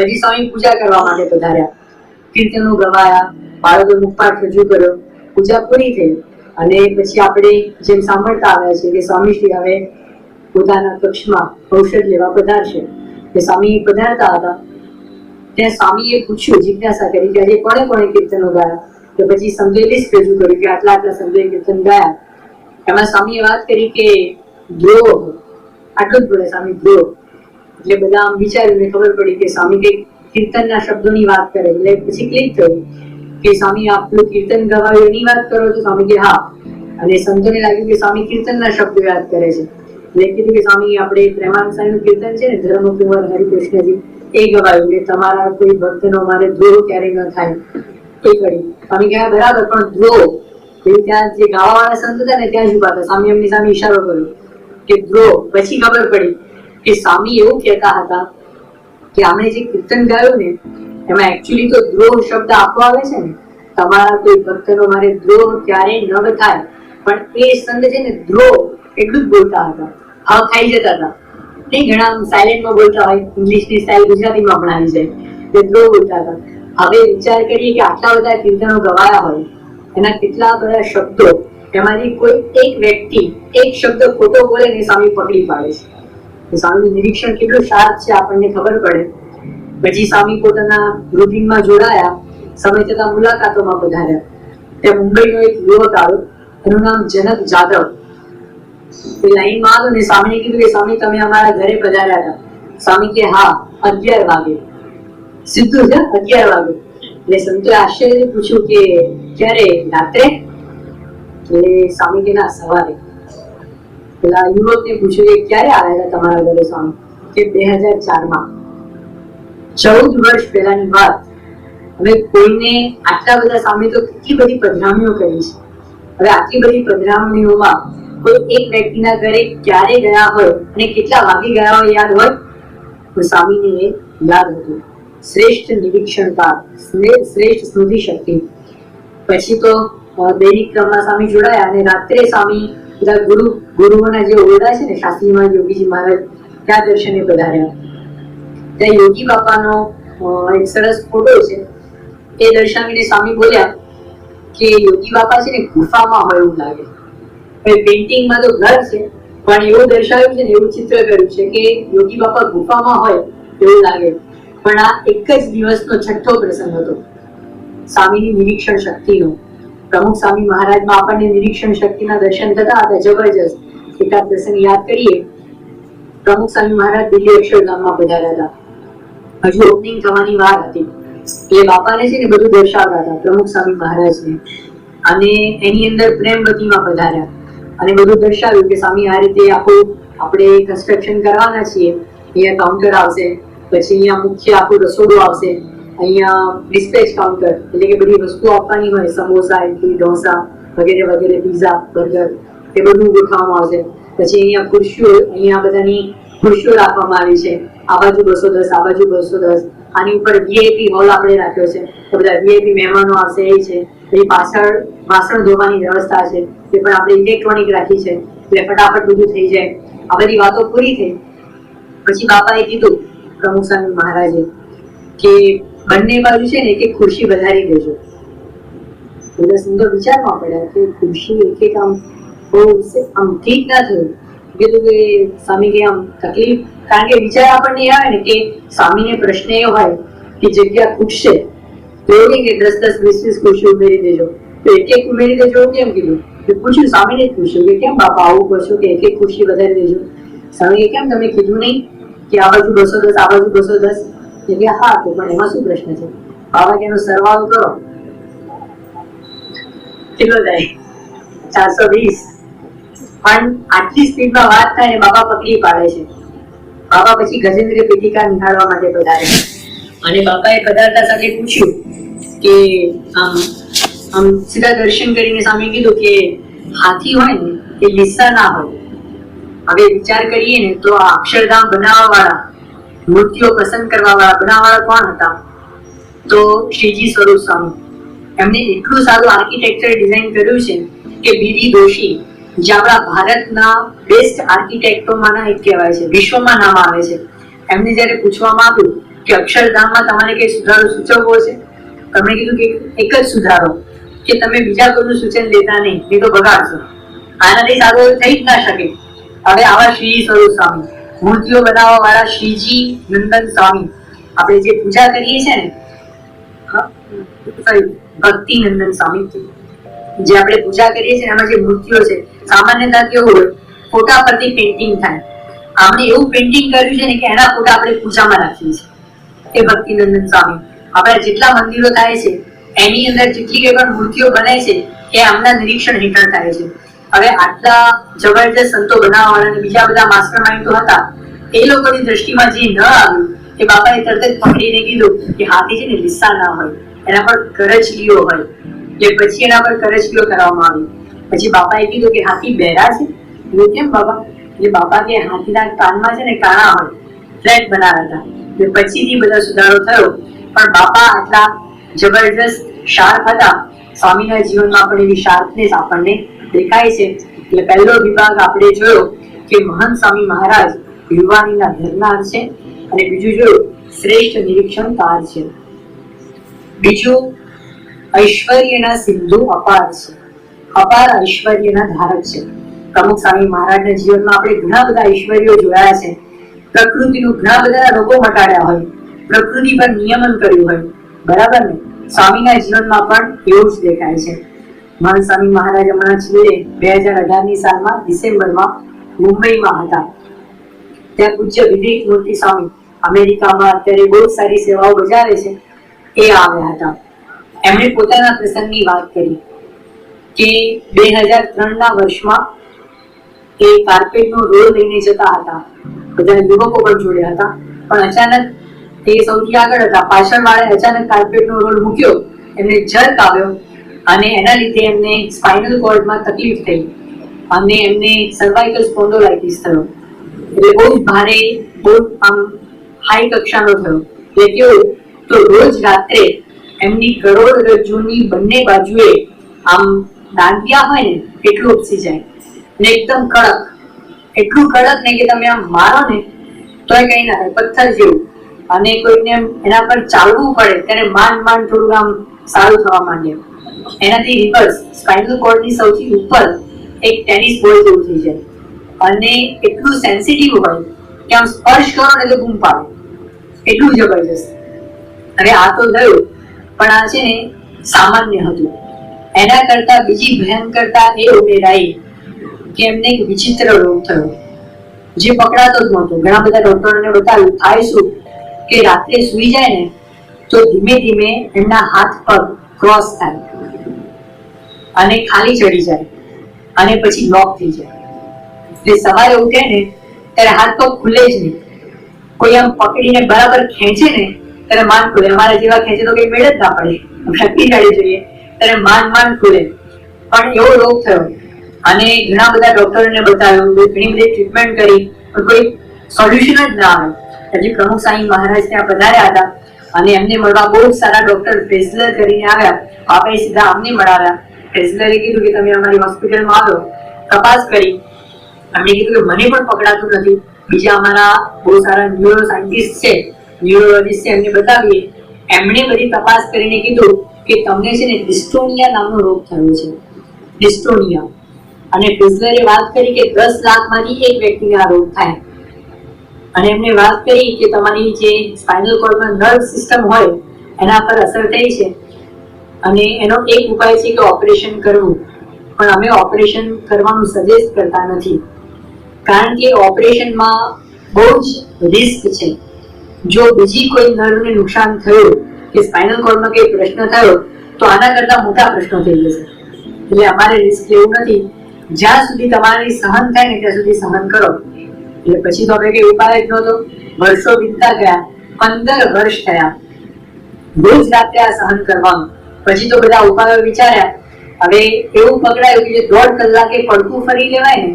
પછી સ્વામી પૂજા કરવા માટે પધાર્યા. કીર્તનો ગવાયા, બાળકો મુખપાઠ રજૂ કર્યો, પૂજા પૂરી થઈ અને પછી આપણે જેમ સાંભળતા આવ્યા છે કે સ્વામી શ્રી હવે પોતાના કક્ષમાં ઔષધ લેવા પધારશે. કે સ્વામી પધારતા હતા. ત્યાં સ્વામીએ પૂછ્યું, જિજ્ઞાસા કરી કે આજે કોણે કોણે કીર્તનો ગાયા? તો પછી સંજય લિસ્ટ રજૂ કર્યું કે આટલા આટલા સંજય કીર્તન ગાયા. એમાં સ્વામીએ વાત કરી કે દ્રોહ, આટલું જ બોલે સ્વામી ધ્રુવ એટલે બધા આમ વિચાર્યું ખબર પડી કે સ્વામી કંઈક કીર્તનના શબ્દોની વાત કરે. એટલે પછી ક્લિક થયું કે સ્વામી આપનું કીર્તન ગવાયું એની વાત કરો તો સ્વામી કે હા. અને સંતોને લાગ્યું કે સ્વામી કીર્તનના શબ્દો યાદ કરે છે. એટલે કીધું કે સ્વામી, આપણે પ્રેમાનંદ કીર્તન છે ને ધર્મકુંવર હરિકૃષ્ણજી, એ ગવાયું. કે તમારા કોઈ ભક્તનો મારે દ્રોહ ક્યારેય ન થાય. એ કરી. સ્વામી કહ્યા બરાબર, પણ દ્રોહ. ત્યાં જે ગાવાવાળા સંત હતા ને, ત્યાં જ ઊભા હતા. સ્વામી એમની સામે ઈશારો કર્યો કે દ્રોહ. પછી ખબર પડી કે સ્વામી એવું કહેતા હતા કે આપણે જે કીર્તન ગાયું ને, એમાં એકચ્યુઅલી તો દ્રોહ શબ્દ આપવા આવે છે ને, તમારા કોઈ ભક્તનો મારે દ્રોહ ક્યારે ન થાય, પણ એ સંત છે ને દ્રોહ એટલું જ બોલતા હતા હા ખાઈ જતા હતા. નહીં ઘણા સાયલેન્ટમાં બોલતા હોય ઇંગ્લિશની સ્ટાઇલ ગુજરાતીમાં પણ આવી જાય તે દ્રોહ બોલતા હતા. હવે વિચાર કરીએ કે આટલા બધા કીર્તનો ગવાયા હોય, એના કેટલા બધા શબ્દો, એમાંથી કોઈ એક વ્યક્તિ એક શબ્દ ખોટો બોલે ને સામે પકડી પાડે છે. તો નિરીક્ષણ કેટલું શાર્પ છે આપણને ખબર પડે. પછી સ્વામી પોતાના રૂટીનમાં જોડાયા. સમય જતા મુલાકાતોમાં પધાર્યા. ત્યાં મુંબઈનો એક યુવક આવ્યો. એનું નામ જનક જાદવ. એ લાઈનમાં આવ્યો ને સ્વામીને કીધું કે, સ્વામી, તમે અમારા ઘરે પધાર્યા હતા. સ્વામી કે, હા, અગિયાર વાગે. સીધું છે અગિયાર વાગે. એટલે સંતોએ આશ્ચર્ય પૂછ્યું કે, ક્યારે? રાત્રે? એટલે સ્વામી કે, ના, સવારે. પેલા યુવકને પૂછ્યું કે ક્યારે આવેલા તમારા ઘરે સ્વામી? કે બે હજાર ચારમાં. ચૌદ વર્ષ પહેલાની વાત. હવે કોઈને આટલા બધા સામે તો કેટલી બધી પધરામણીઓ કરી છે. હવે આટલી બધી પધરામણીઓમાં કોઈ એક વ્યક્તિના ઘરે ક્યારે ગયા હોય અને કેટલા વાગી ગયા હોય યાદ હોય? તો સ્વામીને એ યાદ હતું. શ્રેષ્ઠ નિરીક્ષણકાર શ્રેષ્ઠ સ્મૃતિ શક્તિ. પછી તો દૈનિક ક્રમમાં સ્વામી જોડાયા અને રાત્રે સ્વામી બધા ગુરુ ગુરુઓના જે ઓરડા છે ને કાશીમાં યોગીજી મહારાજ ત્યાં દર્શને પધાર્યા. ત્યાં યોગી બાપાનો એક સરસ ફોટો છે. એ દર્શાવીને સ્વામી બોલ્યા કે યોગી બાપા છે ને, ગુફામાં હોય એવું લાગે. પેઇન્ટિંગમાં તો ઘર છે, પણ એવું દર્શાવ્યું છે ને, એવું ચિત્ર કર્યું છે કે યોગી બાપા ગુફામાં હોય એવું લાગે. પણ આ એક જ દિવસનો છઠ્ઠો પ્રસંગ હતો. સ્વામીની નિરીક્ષણ શક્તિનો. પ્રમુખ સ્વામી મહારાજમાં આપણને નિરીક્ષણ શક્તિના દર્શન થતા હતા, જબરજસ્ત. એકાદ પ્રસંગ યાદ કરીએ, પ્રમુખ સ્વામી મહારાજ દિલ્હી અક્ષરધામમાં પધાર્યા હતા. હજુ ઓપનિંગ થવાની વાર હતી. એટલે બાપાને છે ને બધું દર્શાવતા હતા, પ્રમુખ સ્વામી મહારાજને. અને એની અંદર પ્રેમવતીમાં પધાર્યા. અને બધું દર્શાવ્યું કે સ્વામી, આ રીતે આખું આપણે કન્સ્ટ્રક્શન કરવાના છીએ. અહીંયા કાઉન્ટર આવશે, પછી અહીંયા મુખ્ય આખું રસોડું આવશે. અહીંયા ડિસ્પેચ કાઉન્ટર એટલે કે બધી વસ્તુ આપવાની હોય, સમોસા ઇડલી ઢોસા, વગેરે વગેરે પીઝા બર્ગર એ બધું ગોઠવવામાં આવશે પછી અહીંયા ખુરશીઓ, અહીંયા બધાની ખુરશીઓ રાખવામાં આવી છે. આ બાજુ બસો દસ, આ બાજુ બસો દસ. આની ઉપર વીઆઈપી હોલ આપણે રાખ્યો છે. તો બધા વીઆઈપી મહેમાનો આવશે એ છે. પછી પાછળ વાસણ ધોવાની વ્યવસ્થા છે. એ પણ આપણે ઇલેક્ટ્રોનિક રાખી છે. એટલે ફટાફટ બધું થઈ જાય. આ બધી વાતો પૂરી થઈ. પછી બાપાએ કીધું પ્રમુખ સ્વામી મહારાજે કે બંને બાજુ છે ને એક ખુરશી વધારી દેજો. બધા સુંદર વિચારમાં પડ્યા કે ખુરશી એક એક આમ બહુ આમ ઠીક ના થયું. કીધું કે સ્વામી કે આમ તકલીફ. કારણ કે વિચાર આપણને આવે ને કે સ્વામીને પ્રશ્ન એ હોય કે જગ્યા ખૂટશે તો એ કે દસ દસ, વીસ વીસ ખુરશી ઉમેરી દેજો. તો એક એક ઉમેરી દેજો કેમ કીધું? પૂછ્યું, સ્વામીને જ પૂછ્યું કે કેમ બાપા આવું કરશો કે એક એક ખુરશી વધારી દેજો? સ્વામીએ કેમ તમે કીધું નહીં કે આ બાજુ બસો દસ, આ બાજુ બસો દસ? એટલે હા, તો પણ એમાં શું પ્રશ્ન છે? બાબા કે એનો સરવાળો કરો. કેટલો જાય ચારસો વીસ. પણ આટલી સ્પીડમાં વાત થાય બાબા પકડી પાડે છે. બાબા પછી ગજેન્દ્ર પીઠિકા નિહાળવા માટે પધારે અને બાબાએ પધારતા સાથે પૂછ્યું કે, આમ આમ સીધા દર્શન કરીને સામે કીધું કે, હાથી હોય ને, એ લિસ્સા ના હોય. હવે વિચાર કરીએ ને તો આ અક્ષરધામ બનાવવા વાળા મૂર્તિઓ પસંદ કરવા વાળા બનાવવા વાળા કોણ હતા? તો શ્રીજી સ્વરૂપ સ્વામી. એમને એટલું સારું આર્કિટેક્ચર ડિઝાઇન કર્યું છે કે બીડી દોશી જે આપણા ભારતના બેસ્ટ આર્કિટેક્ટોમાંના એક કહેવાય છે, વિશ્વમાં નામ આવે છે. એમને જ્યારે પૂછવામાં આવ્યું કે અક્ષરધામમાં તમારે કઈ સુધારો સૂચવવો છે તમે કીધું કે એક જ સુધારો, કે તમે બીજા કોઈનું સૂચન લેતા નહીં નહીં તો બગાડશો. આનાથી સારું થઈ જ ના શકે. હવે આવા શ્રી સ્વરૂપ સ્વામી, મૂર્તિઓ બનાવવા વાળા શ્રીજી નંદન સ્વામી, આપણે જે પૂજા કરીએ છીએ ને ભક્તિ નંદન સ્વામી, જે આપણે પૂજા કરીએ છીએ એમાં જે મૂર્તિઓ છે સામાન્યતા કેવું હોય, ફોટા પરથી પેઇન્ટિંગ થાય. આપણે એવું પેઇન્ટિંગ કર્યું છે ને કે એના ફોટા આપણે પૂજામાં રાખીએ છીએ. એ ભક્તિનંદન સ્વામી. આપણા જેટલા મંદિરો થાય છે, એની અંદર જેટલી કઈ પણ મૂર્તિઓ બને છે, એ આમના નિરીક્ષણ હેઠળ થાય છે. હવે આટલા જબરજસ્ત સંતો બનાવવાના બીજા બધા માસ્ટર માઇન્ડો હતા, એ લોકોની દ્રષ્ટિમાં જે ન આવ્યું, એ બાપાએ તરત જ પકડીને કીધું કે હાથી છે ને લિસ્સા ના હોય, એના પર કરચલીઓ હોય. એટલે પછી એના પર કરચલીઓ કરવામાં આવી. પછી બાપાએ કીધું કે હાથી બહેરા છે. એટલે કેમ બાબા એટલે બાપા કે હાથીના કાનમાં છે ને કાણા હોય. ફ્લેટ બનાવ્યા હતા. એટલે પછીથી બધો સુધારો થયો. પણ બાપા આટલા જબરજસ્ત શાર્પ હતા. સ્વામીના જીવનમાં પણ એવી શાર્પનેસ આપણને દેખાય છે. એટલે પહેલો વિભાગ આપણે જોયો કે મહાન સ્વામી મહારાજ યુવાનીના ધરનાર છે. અને બીજું જોયું, શ્રેષ્ઠ નિરીક્ષણકાર છે. બીજું, ઐશ્વર્યના સિંધુ અપાર છે. અપાર ઐશ્વર્યના ધારક છે. પ્રમુખ સ્વામી મહારાજના જીવનમાં આપણે ઘણા બધા ઐશ્વર્યો જોયા છે. પ્રકૃતિનું ઘણા બધા રોગો મટાડ્યા હોય. પ્રકૃતિ પર નિયમન કર્યું હોય. બરાબર ને? સ્વામીના જીવનમાં પણ એવું જ દેખાય છે. મહાન સ્વામી મહારાજ હમણાં છેલ્લે બે હજાર અઢારની સાલમાં ડિસેમ્બરમાં મુંબઈમાં હતા. ત્યાં પૂજ્ય વિવેક મૂર્તિ સ્વામી અમેરિકામાં અત્યારે બહુ સારી સેવાઓ બજાવે છે, એ આવ્યા હતા. એમણે પોતાના પ્રસંગની વાત કરી. કે બે હજાર ત્રણના વર્ષમાં એ કાર્પેટનો રોલ લઈને જતા હતા. બધા યુવકો પણ જોડ્યા હતા. પણ અચાનક તે સૌથી આગળ હતા. પાછળ વાળે અચાનક કાર્પેટનો રોલ મૂક્યો. એમને જર્ક આવ્યો અને એના લીધે એમને સ્પાઇનલ કોર્ડમાં તકલીફ થઈ અને એમને સર્વાઇકલ સ્પોન્ડોલાઇટિસ થયો. એટલે બહુ ભારે, બહુ આમ હાઈ કક્ષાનો થયો. એટલે કેવું તો રોજ રાત્રે એમની કરોડરજ્જુની બંને બાજુએ આમ દાંડિયા હોય ને, એટલું ઉપસી જાય. ને એકદમ કડક. એટલું કડક ને કે તમે આમ મારો ને, તોય કઈ ના થાય, પથ્થર જેવું. અને કોઈને એના પર ચાલવું પડે, ત્યારે માંડ માંડ થોડું આમ સારું થવા માંડે. એનાથી રિવર્સ સ્પાઇનલ કોર્ડની સૌથી ઉપર એક ટેનિસ બોલ જેવું થઈ જાય. અને એટલું સેન્સિટિવ હોય કે આમ સ્પર્શ કરો ને એટલે ગુમ પાડો. એટલું જબરજસ્ત. હવે આ તો થયું, પણ આ છે ને સામાન્ય હતું. એના કરતા બીજી ભયંકરતા એ ઉમેરાઈ કે એમને વિચિત્ર રોગ થયો. જે પકડાતો જ નહોતો. ઘણા બધા ડોક્ટરોને બતાવ્યું, થાય શું? કે રાત્રે સૂઈ જાય ને, તો ધીમે ધીમે એમના હાથ પગ ક્રોસ થાય. અને ખાલી ચડી જાય. અને પછી લોક થઈ જાય. એટલે સવારે ઉઠે ને ત્યારે હાથ તો ખુલે જ નહીં. કોઈ આમ પકડીને બરાબર ખેંચે ને ત્યારે માન ખુલે. અમારા જેવા ખેંચે તો કઈ મેળ જ ના પડે. શક્તિશાળી જોઈએ. ત્યારે માન માન ખુલે. પણ એવો રોગ થયો. અને ઘણા બધા ડોક્ટરોને બતાવ્યું ઘણી બધી ટ્રીટમેન્ટ કરી, પણ કોઈ સોલ્યુશન જ ના આવે. હજી પ્રમુખ સાંઈ મહારાજ ત્યાં પધાર્યા હતા. અને એમને મળવા બહુ સારા ડોક્ટર ફેઝલર કરીને આવ્યા. આપણે સીધા અમને મળાવ્યા. ફેઝલરે કીધું કે, તમે અમારી હોસ્પિટલમાં આવો. તપાસ કરી. એમણે કીધું કે, મને પણ પકડાતું નથી. બીજા અમારા બહુ સારા ન્યુરો સાયન્ટિસ્ટ છે. ન્યુરોલોજીસ્ટ છે, એમને બતાવીએ. એમણે બધી તપાસ કરીને કીધું કે તમને છે ને ડિસ્ટોનિયા નામનો રોગ થયો છે. ડિસ્ટોનિયા. અને ફિઝલરે વાત કરી કે દસ લાખમાંથી એક વ્યક્તિને આ રોગ થાય. અને એમને વાત કરી કે તમારી જે સ્પાઇનલ કોર્ડમાં નર્વ સિસ્ટમ હોય, એના પર અસર થઈ છે. અને એનો એક ઉપાય છે કે ઓપરેશન કરવું. પણ અમે ઓપરેશન કરવાનું સજેસ્ટ કરતા નથી. કારણ કે ઓપરેશનમાં બહુ જ રિસ્ક છે. જો બીજી કોઈ નર્વને નુકસાન થયું કે સ્પાઇનલ કોર્ડમાં કઈ પ્રશ્ન થયો તો આના કરતા મોટા પ્રશ્નો થઈ જશે. એટલે અમારે રિસ્ક લેવું નથી. જ્યાં સુધી તમારી સહન થાય ને ત્યાં સુધી સહન કરો. એટલે પછી તો આપણે કઈ ઉપાય જ નહોતો. વર્ષો વીતતા ગયા, પંદર વર્ષ થયા. રોજ રાત્રે આ સહન કરવાનું. પછી તો બધા ઉપાયો વિચાર્યા. હવે એવું પકડાયું કે દોઢ કલાકે પડતું ફરી લેવાય ને,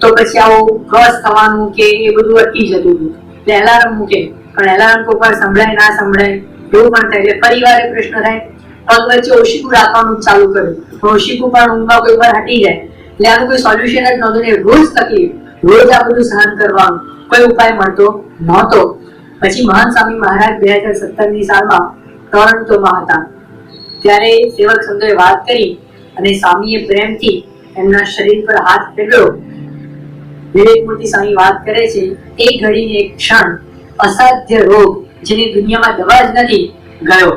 તો પછી આવું ક્રોસ થવાનું કે એ બધું અટકી જતું હતું. એટલે એલાર્મ મૂકે. પણ એલાર્મ કોઈ સંભળાય, ના સંભળાય એવું પણ થાય ફરી વાર પ્રશ્ન પગ વચ્ચે ઓશિકું રાખવાનું ચાલુ કર્યું. તો પણ ઊંઘમાં કોઈ વાર હટી જાય. એટલે આનું કોઈ સોલ્યુશન જ નહોતું ને રોજ તકલીફ. રોજ આ બધું સહન કરવાનું. કોઈ ઉપાય મળતો નહોતો. પછી મહાન સ્વામી મહારાજ બે હજાર સત્તરની સાલમાં ટોરન્ટોમાં હતા. ત્યારે સેવક સંતોએ વાત કરી અને સ્વામીએ પ્રેમથી એમના શરીર પર હાથ ફેરવ્યો. વિવેકમૂર્તિ સ્વામી વાત કરે છે એ ઘડીને એક ક્ષણ અસાધ્ય રોગ જેની દુનિયામાં દવા જ નથી, ગયો.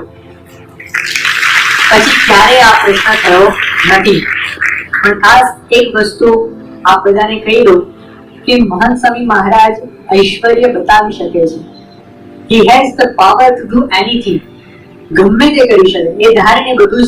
પછી ક્યારે આ પ્રશ્ન થયો નથી? પણ ખાસ એક વસ્તુ આપ બધાને કહી દઉં કે મહાન સ્વામી મહારાજ ઐશ્વર્ય બતાવી શકે છે. He has the power to do anything ગમે તે કરી શકે. એ ધારીને બધું